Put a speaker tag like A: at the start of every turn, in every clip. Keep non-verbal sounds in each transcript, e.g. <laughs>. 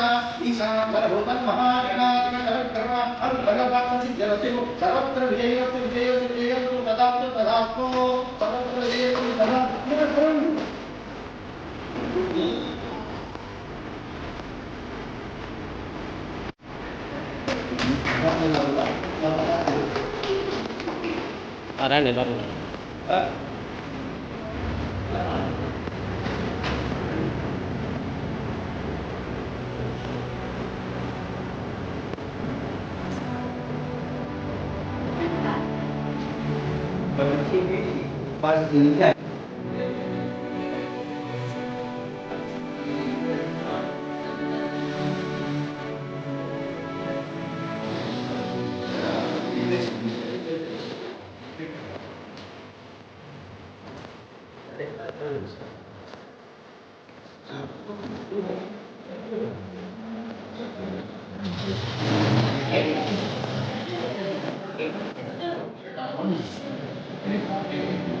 A: सर्वदा ईशाम्बरभूतम् महागणादिकर्म भगवान् सर्वत्र विजयतु विजयतु विजयतु तदा तदास्तु सर्वत्र विजयतु तदास्तु रहने दो। रहने हाँ। faz ninguém. Thank you. Thank you.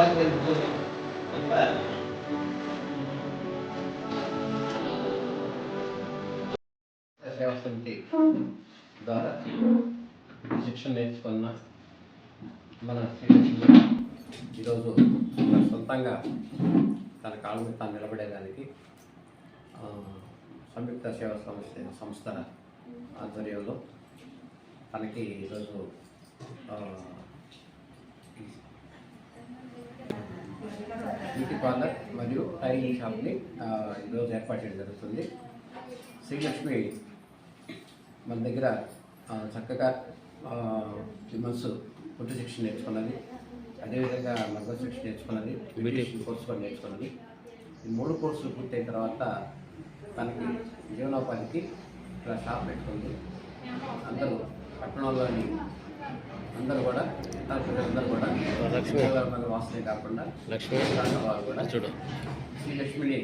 B: రండి రండి
A: స్పైస్ ఎప్పుడంటే అవునండి
B: సేవా సమితి ద్వారా శిక్షణ నేర్చుకున్న మన శ్రీలక్ష్మి ఈరోజు తన సొంతంగా తన కాళ్ళ మీద తాను నిలబడేదానికి సంయుక్త సేవా సంస్థ సంస్థ ఆధ్వర్యంలో తనకి ఈరోజు బ్యూటీ పార్లర్ మరియు టైలింగ్ షాప్ని ఈరోజు ఏర్పాటు చేయడం జరుగుతుంది. శ్రీలక్ష్మి మన దగ్గర చక్కగా విమన్స్ ఫుడ్ శిక్షణ నేర్చుకున్నది. అదేవిధంగా మగ శిక్షణ నేర్చుకున్నది బ్యూటిషియన్ కోర్స్ కూడా నేర్చుకున్నది. ఈ మూడు కోర్సులు పూర్తయిన తర్వాత తనకి జీవనోపాధికి ఇక్కడ షాప్ పెట్టుకుంది. అందరూ పట్టణంలోని అందరూ కూడా ప్రజలందరూ కూడా లక్ష్మీ. వాసులే కాకుండా
C: లక్ష్మీ.
B: వారు కూడా
C: చూడు.
B: శ్రీ లక్ష్మిని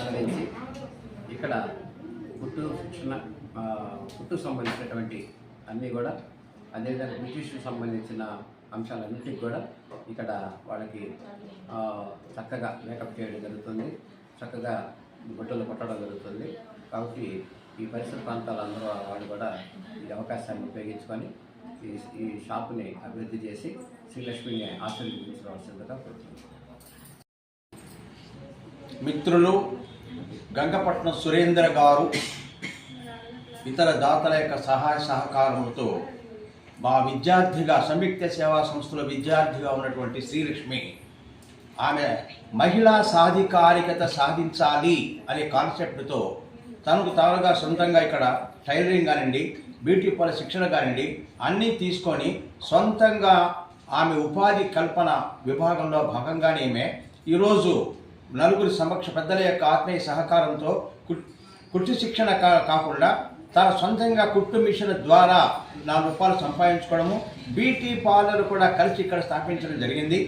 B: ఆదరించి ఇక్కడ కుట్టు శిక్షణ కుట్టుకు సంబంధించినటువంటి అన్నీ కూడా అదేవిధంగా బ్రిటిష్కి సంబంధించిన అంశాలన్నిటికీ కూడా ఇక్కడ వాళ్ళకి చక్కగా మేకప్ చేయడం జరుగుతుంది. చక్కగా గుట్టలు కొట్టడం జరుగుతుంది. కాబట్టి ఈ పరిసర ప్రాంతాల అందరూ వాళ్ళు కూడా ఈ అవకాశాన్ని ఉపయోగించుకొని ఈ ఈ షాపుని అభివృద్ధి చేసి శ్రీలక్ష్మిని ఆశీర్వదించవలసిందిగా కోరుతున్నాను
D: మిత్రులు గంగపట్నం సురేంద్ర గారు ఇతర దాతల యొక్క సహాయ సహకారములతో మా విద్యార్థిగా సంయుక్త సేవా సంస్థలో విద్యార్థిగా ఉన్నటువంటి శ్రీలక్ష్మి ఆమె మహిళా సాధికారికత సాధించాలి అనే కాన్సెప్ట్తో తనకు తానుగా సొంతంగా ఇక్కడ టైలరింగ్ కానివ్వండి బ్యూటీ పార్లర్ శిక్షణ కానివ్వండి అన్నీ తీసుకొని సొంతంగా ఆమె ఉపాధి కల్పన విభాగంలో భాగంగానే ఈమె ఈరోజు నలుగురి సమక్ష పెద్దల యొక్క ఆత్మీయ సహకారంతో కుట్టు శిక్షణ కా- కాకుండా తన సొంతంగా కుట్టు మిషన్ ద్వారా నాలుగు రూపాయలు సంపాదించుకోవడము బీటీ పార్లర్ కూడా కలిసి ఇక్కడ స్థాపించడం జరిగింది.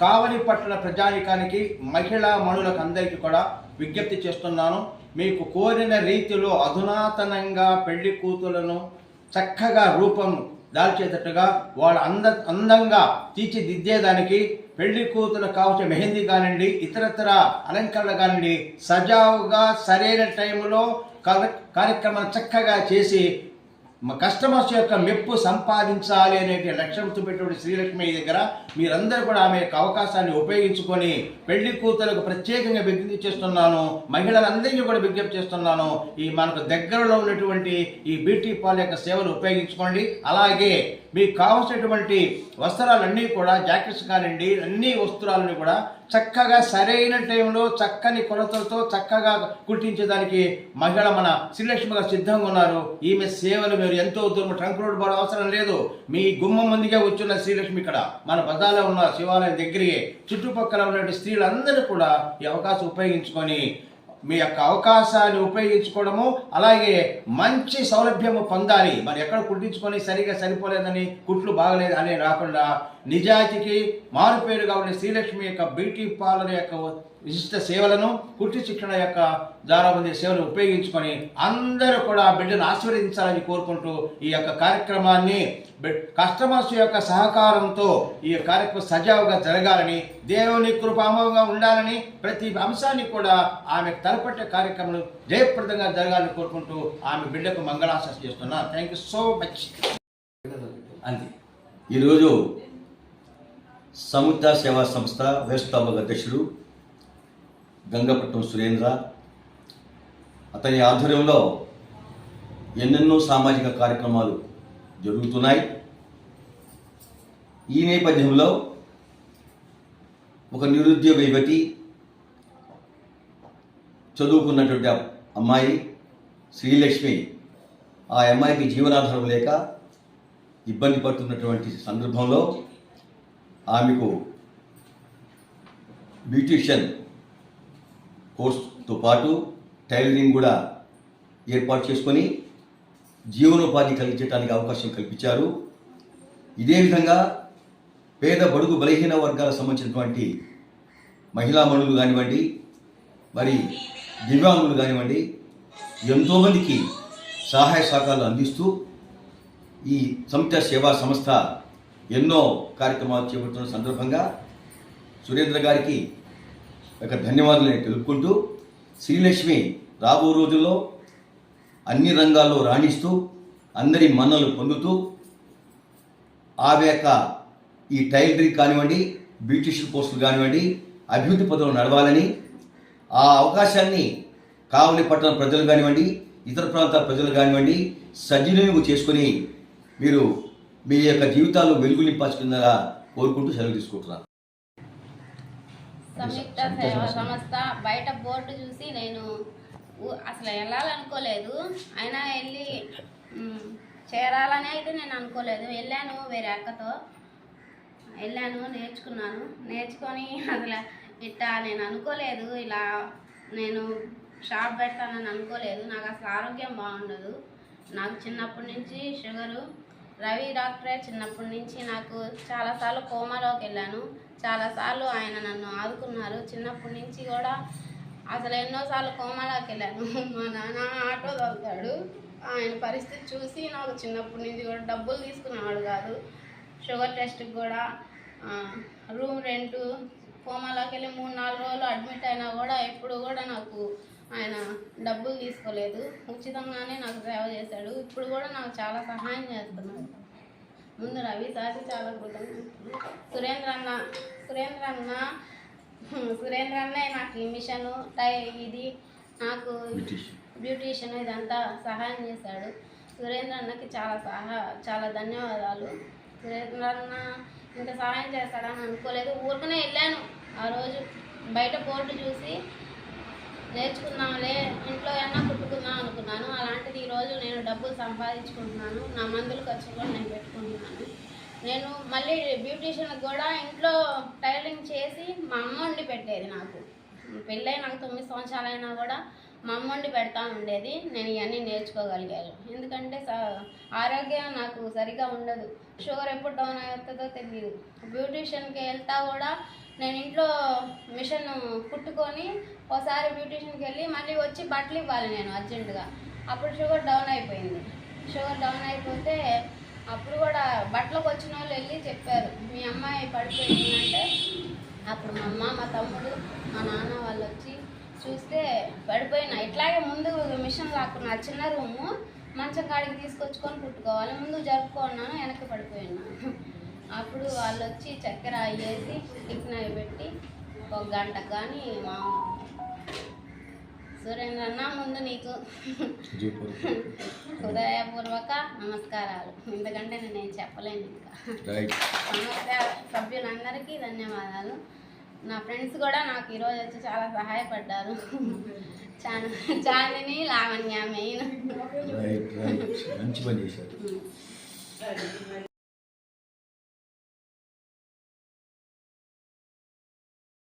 D: కావలి పట్టణ ప్రజానికానికి మహిళా మనులకు అందరికీ కూడా విజ్ఞప్తి చేస్తున్నాను. మీకు కోరిన రీతిలో అధునాతనంగా పెళ్ళి కూతులను చక్కగా రూపం దాల్చేటట్టుగా వాళ్ళ అంద అందంగా తీర్చిదిద్దేదానికి పెళ్ళి కూతురు కావచ్చు మెహందీ కానివ్వండి ఇతరతర అలంకరణ కానివ్వండి సజావుగా సరైన టైంలో కార్య- చక్కగా చేసి కస్టమర్స్ యొక్క మెప్పు సంపాదించాలి అనే లక్ష్యంతో పెట్టిన శ్రీలక్ష్మి దగ్గర. మీరందరూ కూడా ఆమె యొక్క అవకాశాన్ని ఉపయోగించుకొని పెళ్ళి కూతులకు ప్రత్యేకంగా విజ్ఞప్తి చేస్తున్నాను. మహిళలందరికీ కూడా విజ్ఞప్తి చేస్తున్నాను. ఈ మనకు దగ్గరలో ఉన్నటువంటి ఈ బ్యూటీ పార్లర్ యొక్క సేవలు ఉపయోగించుకోండి. అలాగే మీకు కావాల్సినటువంటి వస్త్రాలన్నీ కూడా జాకెట్స్ కానివ్వండి అన్ని వస్త్రాలని కూడా చక్కగా సరైన టైంలో చక్కని కొలతలతో చక్కగా కుట్టించేదానికి మహిళ మన శ్రీలక్ష్మి గారు సిద్ధంగా ఉన్నారు. ఈమె సేవలు మీరు ఎంతో దూరం ట్రంక్ రోడ్ పోవడం అవసరం లేదు. మీ గుమ్మం ముందుగా వచ్చున్న శ్రీలక్ష్మి ఇక్కడ. మన బజార్లో ఉన్న శివాలయం దగ్గరికి చుట్టుపక్కల ఉన్నటువంటి స్త్రీలందరూ కూడా ఈ అవకాశం ఉపయోగించుకొని మీ యొక్క అవకాశాన్ని ఉపయోగించుకోవడము అలాగే మంచి సౌలభ్యము పొందాలి. మరి ఎక్కడ కుట్టించుకొని సరిగా సరిపోలేదని కుట్లు బాగలేదు అనే రాకుండా నిజాయితీకి మారుపేరుగా ఉండే శ్రీలక్ష్మి యొక్క బ్యూటీ పార్లర్ యొక్క విశిష్ట సేవలను కుట్టి శిక్షణ యొక్క ద్వారా పొందే సేవలు ఉపయోగించుకొని అందరూ కూడా బిడ్డను ఆశీర్వదించాలని కోరుకుంటూ ఈ యొక్క కార్యక్రమాన్ని కస్టమర్స్ యొక్క సహకారంతో ఈ కార్యక్రమం సజావుగా జరగాలని దేవుని కృపామోగా ఉండాలని ప్రతి అంశాన్ని కూడా ఆమె తలపట్టే కార్యక్రమం జయప్రదంగా జరగాలని కోరుకుంటూ ఆమె బిడ్డకు మంగళాశాస చేస్తున్నాను థ్యాంక్ యూ సో మచ్
C: అంది. ఈరోజు సముద్ర సేవా సంస్థ వ్యవస్థాపక అధ్యక్షుడు గంగపట్నం సురేంద్ర. అతని ఆధ్వర్యంలో ఎన్నెన్నో సామాజిక కార్యక్రమాలు జరుగుతున్నాయి. ఈ నేపథ్యంలో ఒక నిరుద్యోగ యువతి చదువుకున్నటువంటి అమ్మాయి శ్రీలక్ష్మి ఆ అమ్మాయికి జీవనాధారం లేక ఇబ్బంది పడుతున్నటువంటి సందర్భంలో ఆమెకు బ్యూటిషియన్ కోర్సుతో పాటు టైలరింగ్ కూడా ఏర్పాటు చేసుకొని జీవనోపాధి కలిగించడానికి అవకాశం కల్పించారు. ఇదే విధంగా పేద బడుగు బలహీన వర్గాలకు సంబంధించినటువంటి మహిళా మనులు కానివ్వండి మరి దివ్యాంగులు కానివ్వండి ఎంతోమందికి సహాయ సహకారాలు అందిస్తూ ఈ సంయుక్త సేవా సంస్థ ఎన్నో కార్యక్రమాలు చేపడుతున్న సందర్భంగా సురేంద్ర గారికి యొక్క ధన్యవాదాలు తెలుపుకుంటూ శ్రీలక్ష్మి రాబో రోజుల్లో అన్ని రంగాల్లో రాణిస్తూ అందరి మన్నలు పొందుతూ ఆమె యొక్క ఈ టైలరింగ్ కానివ్వండి బ్యూటిషియన్ పోస్టులు కానివ్వండి అభివృద్ధి పదవులు నడవాలని ఆ అవకాశాన్ని కావలి పట్టణ ప్రజలు కానివ్వండి ఇతర ప్రాంతాల ప్రజలు కానివ్వండి సద్వినియోగం చేసుకొని మీరు మీ యొక్క జీవితాలు వెలుగు నింపాల్సిందిగా కోరుకుంటూ సెలవు తీసుకుంటున్నాను.
E: సంయుక్త సేవా సంస్థ. బయట బోర్డు చూసి నేను అసలు వెళ్ళాలనుకోలేదు. అయినా వెళ్ళి చేరాలని అయితే నేను అనుకోలేదు. వెళ్ళాను వేరే అక్కతో. వెళ్ళాను నేర్చుకున్నాను. నేర్చుకొని అసలు ఇట్టా నేను అనుకోలేదు. ఇలా నేను షాప్ పెడతానని అనుకోలేదు. నాకు అసలు ఆరోగ్యం బాగుండదు. నాకు చిన్నప్పటి నుంచి షుగరు. రవి డాక్టరే చిన్నప్పటి నుంచి నాకు చాలాసార్లు కోమాలోకి వెళ్ళాను. చాలాసార్లు ఆయన నన్ను ఆదుకున్నారు. చిన్నప్పటి నుంచి కూడా అసలు ఎన్నోసార్లు కోమాలోకి వెళ్ళాను. <laughs> మా నాన్న ఆటో తోలుతాడు ఆయన పరిస్థితి చూసి నాకు చిన్నప్పటి నుంచి కూడా డబ్బులు తీసుకునేవాడు కాదు. షుగర్ టెస్ట్కి కూడా రూమ్ రెంటు కోమాలోకి వెళ్ళి మూడు నాలుగు రోజులు అడ్మిట్ అయినా కూడా ఎప్పుడు కూడా నాకు ఆయన డబ్బులు తీసుకోలేదు. ఉచితంగానే నాకు సేవ చేశాడు. ఇప్పుడు కూడా నాకు చాలా సహాయం చేస్తున్నాడు. ముందు రవి సార్కి చాలా కృతజ్ఞతలు సురేంద్ర అన్న సురేంద్ర అన్న సురేంద్ర అన్నే నాకు ఈ మిషన్ టై ఇది నాకు బ్యూటీషియన్. ఇదంతా సహాయం చేశాడు. సురేంద్ర అన్నకి చాలా సహా చాలా ధన్యవాదాలు. సురేంద్ర అన్న ఇంత సహాయం చేస్తాడని అనుకోలేదు. ఊరికనే వెళ్ళాను. ఆ రోజు బయట బోర్డు చూసి నేర్చుకుందాంలే ఇంట్లో ఏమన్నా కుట్టుకుందాం అనుకున్నాను. అలాంటిది ఈరోజు నేను డబ్బులు సంపాదించుకుంటున్నాను. నా మందులు ఖర్చు కూడా నేను పెట్టుకుంటున్నాను. నేను మళ్ళీ బ్యూటీషియన్కి కూడా ఇంట్లో టైలరింగ్ చేసి మా అమ్మ వండి పెట్టేది నాకు. పెళ్ళై నాకు తొమ్మిది సంవత్సరాలైనా కూడా మా అమ్మ వండి పెడతా ఉండేది. నేను ఇవన్నీ నేర్చుకోగలిగాను. ఎందుకంటే స- ఆరోగ్యం నాకు సరిగా ఉండదు. షుగర్ ఎప్పుడు డౌన్ అవుతుందో తెలియదు బ్యూటీషియన్కి వెళ్తా కూడా నేను ఇంట్లో మిషన్ కుట్టుకొని ఒకసారి బ్యూటీషియన్కి వెళ్ళి మళ్ళీ వచ్చి బట్టలు ఇవ్వాలి నేను అర్జెంటుగా. అప్పుడు షుగర్ డౌన్ అయిపోయింది. షుగర్ డౌన్ అయిపోతే అప్పుడు కూడా బట్టలకు వచ్చిన వాళ్ళు వెళ్ళి చెప్పారు మీ అమ్మాయి పడిపోయిందంటే అప్పుడు మా అమ్మ మా తమ్ముడు మా నాన్న వాళ్ళు వచ్చి చూస్తే పడిపోయినా. ఇట్లాగే ముందు మిషన్ లాక్కున్నా చిన్న రూము మంచం కాడికి తీసుకొచ్చుకొని కుట్టుకోవాలి ముందు జరుపుకున్నాను వెనక్కి పడిపోయినా. అప్పుడు వాళ్ళు వచ్చి చక్కెర అయ్యేసి టిఫిన్ అవి పెట్టి ఒక గంట కానీ మా సురేంద్ర అన్న ముందు నీకు హృదయపూర్వక నమస్కారాలు. ఎందుకంటే నేనేం చెప్పలేను ఇంకా. సమస్య సభ్యులందరికీ ధన్యవాదాలు. నా ఫ్రెండ్స్ కూడా నాకు ఈరోజు వచ్చి చాలా సహాయపడ్డారు. చాందిని లావణ్య మెయిన్.
C: మంచి పని చేశారు.